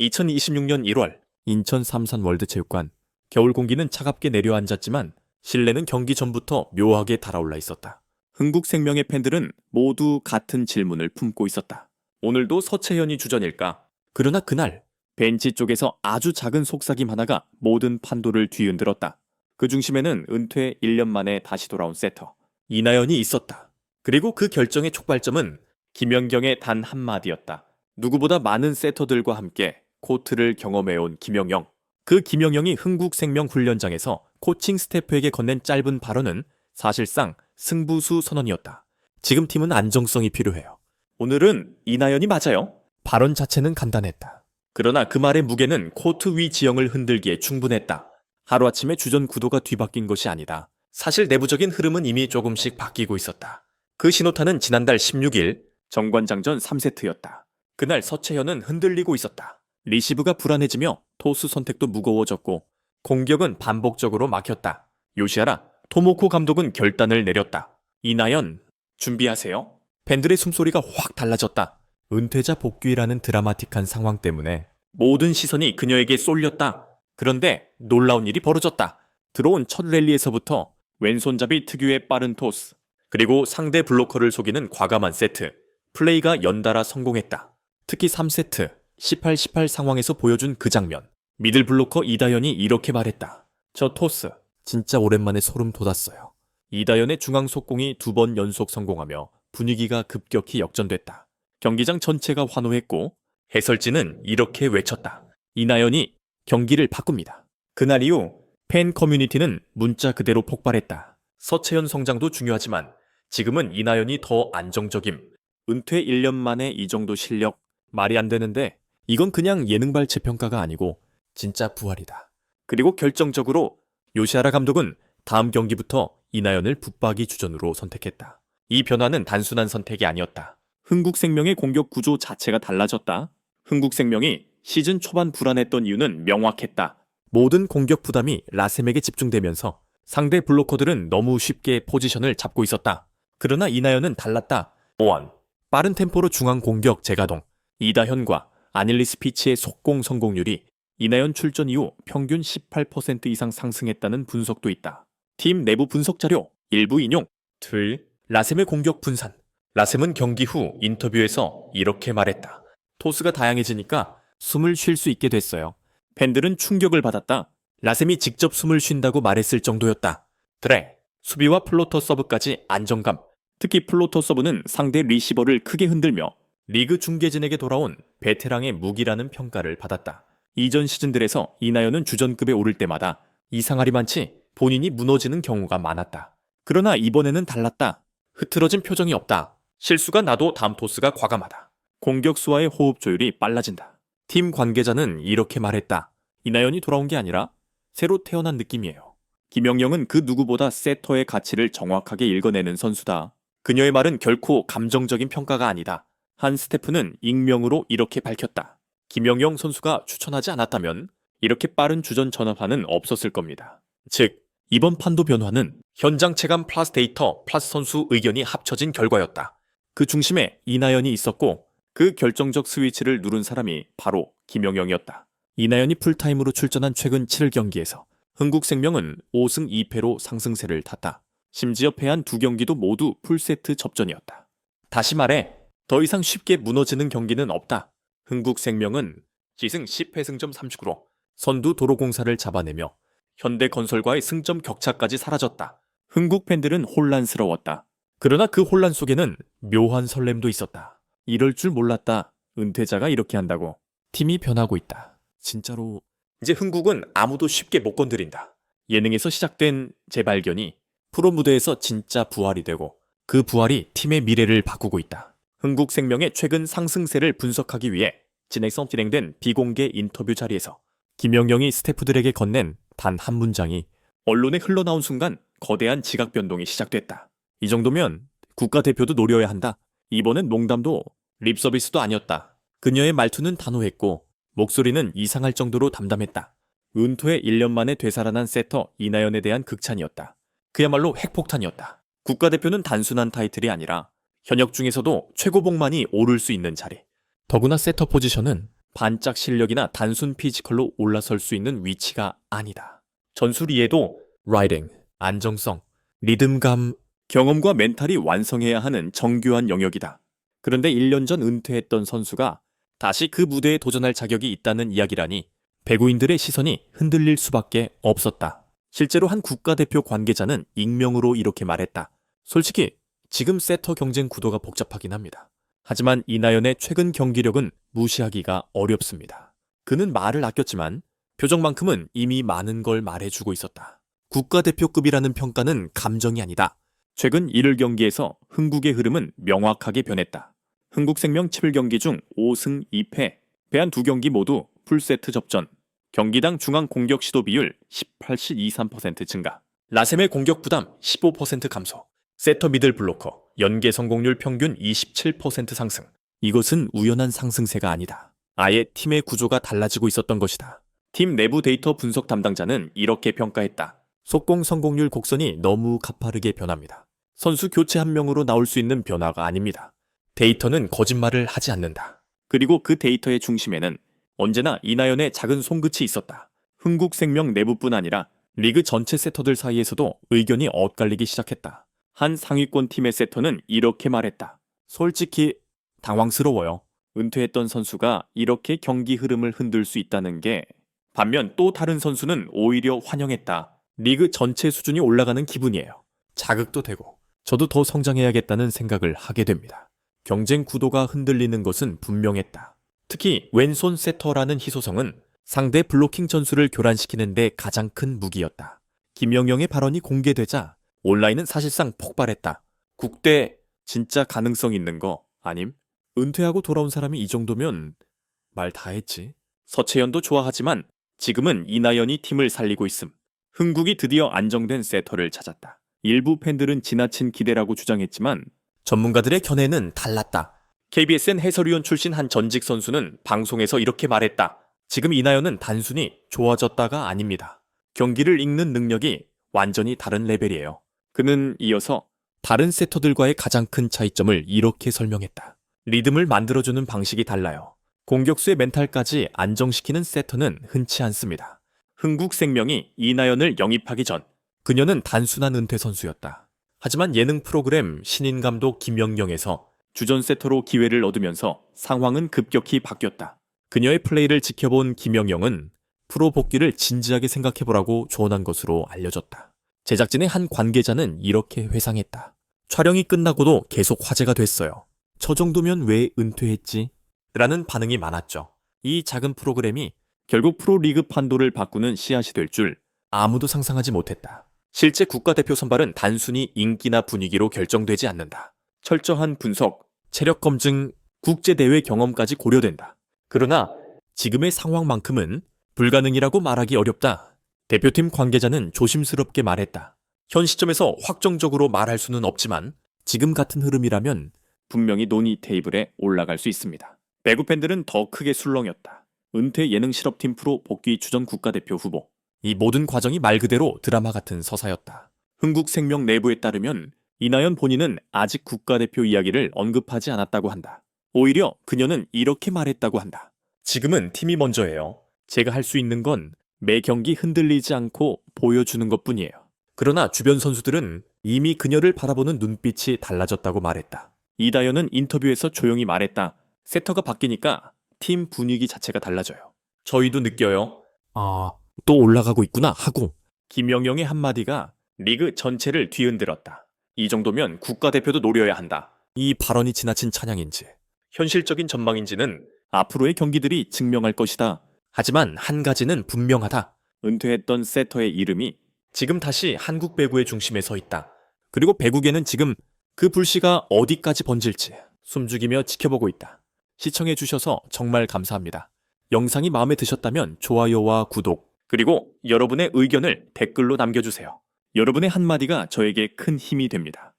2026년 1월 인천 삼산 월드체육관 겨울 공기는 차갑게 내려앉았지만 실내는 경기 전부터 묘하게 달아올라 있었다. 흥국생명의 팬들은 모두 같은 질문을 품고 있었다. 오늘도 서채현이 주전일까? 그러나 그날 벤치 쪽에서 아주 작은 속삭임 하나가 모든 판도를 뒤흔들었다. 그 중심에는 은퇴 1년 만에 다시 돌아온 세터 이나연이 있었다. 그리고 그 결정의 촉발점은 김연경의 단 한마디였다. 누구보다 많은 세터들과 함께 코트를 경험해온 김영영. 그 김영영이 흥국생명 훈련장에서 코칭 스태프에게 건넨 짧은 발언은 사실상 승부수 선언이었다. 지금 팀은 안정성이 필요해요. 오늘은 이나연이 맞아요. 발언 자체는 간단했다. 그러나 그 말의 무게는 코트 위 지형을 흔들기에 충분했다. 하루아침에 주전 구도가 뒤바뀐 것이 아니다. 사실 내부적인 흐름은 이미 조금씩 바뀌고 있었다. 그 신호탄은 지난달 16일 정관장전 3세트였다. 그날 서채현은 흔들리고 있었다. 리시브가 불안해지며 토스 선택도 무거워졌고 공격은 반복적으로 막혔다. 요시하라 토모코 감독은 결단을 내렸다. 이나연 준비하세요. 팬들의 숨소리가 확 달라졌다. 은퇴자 복귀라는 드라마틱한 상황 때문에 모든 시선이 그녀에게 쏠렸다. 그런데 놀라운 일이 벌어졌다. 들어온 첫 랠리에서부터 왼손잡이 특유의 빠른 토스, 그리고 상대 블로커를 속이는 과감한 세트, 플레이가 연달아 성공했다. 특히 3세트 18-18 상황에서 보여준 그 장면. 미들 블로커 이다연이 이렇게 말했다. 저 토스 진짜 오랜만에 소름 돋았어요. 이다연의 중앙 속공이 두 번 연속 성공하며 분위기가 급격히 역전됐다. 경기장 전체가 환호했고 해설진은 이렇게 외쳤다. 이나연이 경기를 바꿉니다. 그날 이후 팬 커뮤니티는 문자 그대로 폭발했다. 서채연 성장도 중요하지만 지금은 이나연이 더 안정적임. 은퇴 1년 만에 이 정도 실력 말이 안 되는데 이건 그냥 예능발 재평가가 아니고 진짜 부활이다. 그리고 결정적으로 요시하라 감독은 다음 경기부터 이나연을 붙박이 주전으로 선택했다. 이 변화는 단순한 선택이 아니었다. 흥국생명의 공격 구조 자체가 달라졌다. 흥국생명이 시즌 초반 불안했던 이유는 명확했다. 모든 공격 부담이 라셈에게 집중되면서 상대 블로커들은 너무 쉽게 포지션을 잡고 있었다. 그러나 이나연은 달랐다. 5원. 빠른 템포로 중앙 공격 재가동. 이다현과 아닐리스 피치의 속공 성공률이 이나연 출전 이후 평균 18% 이상 상승했다는 분석도 있다. 팀 내부 분석 자료 일부 인용. 둘. 라셈의 공격 분산. 라셈은 경기 후 인터뷰에서 이렇게 말했다. 토스가 다양해지니까 숨을 쉴 수 있게 됐어요. 팬들은 충격을 받았다. 라셈이 직접 숨을 쉰다고 말했을 정도였다. 드래, 수비와 플로터 서브까지 안정감. 특히 플로터 서브는 상대 리시버를 크게 흔들며 리그 중계진에게 돌아온 베테랑의 무기라는 평가를 받았다. 이전 시즌들에서 이나연은 주전급에 오를 때마다 이상하리 많지 본인이 무너지는 경우가 많았다. 그러나 이번에는 달랐다. 흐트러진 표정이 없다. 실수가 나도 다음 토스가 과감하다. 공격수와의 호흡 조율이 빨라진다. 팀 관계자는 이렇게 말했다. 이나연이 돌아온 게 아니라 새로 태어난 느낌이에요. 김영영은 그 누구보다 세터의 가치를 정확하게 읽어내는 선수다. 그녀의 말은 결코 감정적인 평가가 아니다. 한 스태프는 익명으로 이렇게 밝혔다. 김영영 선수가 추천하지 않았다면 이렇게 빠른 주전 전환화는 없었을 겁니다. 즉, 이번 판도 변화는 현장 체감 플러스 데이터 플러스 선수 의견이 합쳐진 결과였다. 그 중심에 이나연이 있었고 그 결정적 스위치를 누른 사람이 바로 김영영이었다. 이나연이 풀타임으로 출전한 최근 7경기에서 흥국생명은 5승 2패로 상승세를 탔다. 심지어 패한 두 경기도 모두 풀세트 접전이었다. 다시 말해 더 이상 쉽게 무너지는 경기는 없다. 흥국생명은 시승 10회 승점 39로 선두 도로공사를 잡아내며 현대건설과의 승점 격차까지 사라졌다. 흥국 팬들은 혼란스러웠다. 그러나 그 혼란 속에는 묘한 설렘도 있었다. 이럴 줄 몰랐다. 은퇴자가 이렇게 한다고. 팀이 변하고 있다. 진짜로 이제 흥국은 아무도 쉽게 못 건드린다. 예능에서 시작된 재발견이 프로 무대에서 진짜 부활이 되고 그 부활이 팀의 미래를 바꾸고 있다. 흥국생명의 최근 상승세를 분석하기 위해 진행성 진행된 비공개 인터뷰 자리에서 김영영이 스태프들에게 건넨 단 한 문장이 언론에 흘러나온 순간 거대한 지각 변동이 시작됐다. 이 정도면 국가대표도 노려야 한다. 이번엔 농담도 립서비스도 아니었다. 그녀의 말투는 단호했고 목소리는 이상할 정도로 담담했다. 은퇴 1년 만에 되살아난 세터 이나연에 대한 극찬이었다. 그야말로 핵폭탄이었다. 국가대표는 단순한 타이틀이 아니라 현역 중에서도 최고봉만이 오를 수 있는 자리. 더구나 세터 포지션은 반짝 실력이나 단순 피지컬로 올라설 수 있는 위치가 아니다. 전술이에도 라이딩, 안정성, 리듬감, 경험과 멘탈이 완성해야 하는 정교한 영역이다. 그런데 1년 전 은퇴했던 선수가 다시 그 무대에 도전할 자격이 있다는 이야기라니 배구인들의 시선이 흔들릴 수밖에 없었다. 실제로 한 국가대표 관계자는 익명으로 이렇게 말했다. 솔직히 지금 세터 경쟁 구도가 복잡하긴 합니다. 하지만 이나연의 최근 경기력은 무시하기가 어렵습니다. 그는 말을 아꼈지만 표정만큼은 이미 많은 걸 말해주고 있었다. 국가대표급이라는 평가는 감정이 아니다. 최근 1일 경기에서 흥국의 흐름은 명확하게 변했다. 흥국생명 7경기 중 5승 2패, 패한 두 경기 모두 풀세트 접전, 경기당 중앙 공격 시도 비율 18.23% 증가, 라셈의 공격 부담 15% 감소, 세터 미들 블로커 연계 성공률 평균 27% 상승. 이것은 우연한 상승세가 아니다. 아예 팀의 구조가 달라지고 있었던 것이다. 팀 내부 데이터 분석 담당자는 이렇게 평가했다. 속공 성공률 곡선이 너무 가파르게 변합니다. 선수 교체 한 명으로 나올 수 있는 변화가 아닙니다. 데이터는 거짓말을 하지 않는다. 그리고 그 데이터의 중심에는 언제나 이나연의 작은 손끝이 있었다. 흥국생명 내부뿐 아니라 리그 전체 세터들 사이에서도 의견이 엇갈리기 시작했다. 한 상위권 팀의 세터는 이렇게 말했다. 솔직히 당황스러워요. 은퇴했던 선수가 이렇게 경기 흐름을 흔들 수 있다는 게 반면 또 다른 선수는 오히려 환영했다. 리그 전체 수준이 올라가는 기분이에요. 자극도 되고 저도 더 성장해야겠다는 생각을 하게 됩니다. 경쟁 구도가 흔들리는 것은 분명했다. 특히 왼손 세터라는 희소성은 상대 블로킹 전술을 교란시키는 데 가장 큰 무기였다. 김영영의 발언이 공개되자 온라인은 사실상 폭발했다. 국대 진짜 가능성 있는 거 아님? 은퇴하고 돌아온 사람이 이 정도면 말 다 했지. 서채연도 좋아하지만 지금은 이나연이 팀을 살리고 있음. 흥국이 드디어 안정된 세터를 찾았다. 일부 팬들은 지나친 기대라고 주장했지만 전문가들의 견해는 달랐다. KBSN 해설위원 출신 한 전직 선수는 방송에서 이렇게 말했다. 지금 이나연은 단순히 좋아졌다가 아닙니다. 경기를 읽는 능력이 완전히 다른 레벨이에요. 그는 이어서 다른 세터들과의 가장 큰 차이점을 이렇게 설명했다. 리듬을 만들어주는 방식이 달라요. 공격수의 멘탈까지 안정시키는 세터는 흔치 않습니다. 흥국생명이 이나연을 영입하기 전 그녀는 단순한 은퇴 선수였다. 하지만 예능 프로그램 신인 감독 김영영에서 주전 세터로 기회를 얻으면서 상황은 급격히 바뀌었다. 그녀의 플레이를 지켜본 김영영은 프로 복귀를 진지하게 생각해보라고 조언한 것으로 알려졌다. 제작진의 한 관계자는 이렇게 회상했다. 촬영이 끝나고도 계속 화제가 됐어요. 저 정도면 왜 은퇴했지? 라는 반응이 많았죠. 이 작은 프로그램이 결국 프로리그 판도를 바꾸는 씨앗이 될 줄 아무도 상상하지 못했다. 실제 국가대표 선발은 단순히 인기나 분위기로 결정되지 않는다. 철저한 분석, 체력 검증, 국제대회 경험까지 고려된다. 그러나 지금의 상황만큼은 불가능이라고 말하기 어렵다. 대표팀 관계자는 조심스럽게 말했다. 현 시점에서 확정적으로 말할 수는 없지만 지금 같은 흐름이라면 분명히 논의 테이블에 올라갈 수 있습니다. 배구 팬들은 더 크게 술렁였다. 은퇴 예능 실업팀 프로 복귀 주전 국가대표 후보. 이 모든 과정이 말 그대로 드라마 같은 서사였다. 흥국생명 내부에 따르면 이나연 본인은 아직 국가대표 이야기를 언급하지 않았다고 한다. 오히려 그녀는 이렇게 말했다고 한다. 지금은 팀이 먼저예요. 제가 할 수 있는 건 매 경기 흔들리지 않고 보여주는 것 뿐이에요. 그러나 주변 선수들은 이미 그녀를 바라보는 눈빛이 달라졌다고 말했다. 이다연은 인터뷰에서 조용히 말했다. 세터가 바뀌니까 팀 분위기 자체가 달라져요. 저희도 느껴요. 아, 또 올라가고 있구나 하고 김영영의 한마디가 리그 전체를 뒤흔들었다. 이 정도면 국가대표도 노려야 한다. 이 발언이 지나친 찬양인지 현실적인 전망인지는 앞으로의 경기들이 증명할 것이다. 하지만 한 가지는 분명하다. 은퇴했던 세터의 이름이 지금 다시 한국 배구의 중심에 서 있다. 그리고 배구계는 지금 그 불씨가 어디까지 번질지 숨죽이며 지켜보고 있다. 시청해 주셔서 정말 감사합니다. 영상이 마음에 드셨다면 좋아요와 구독, 그리고 여러분의 의견을 댓글로 남겨주세요. 여러분의 한마디가 저에게 큰 힘이 됩니다.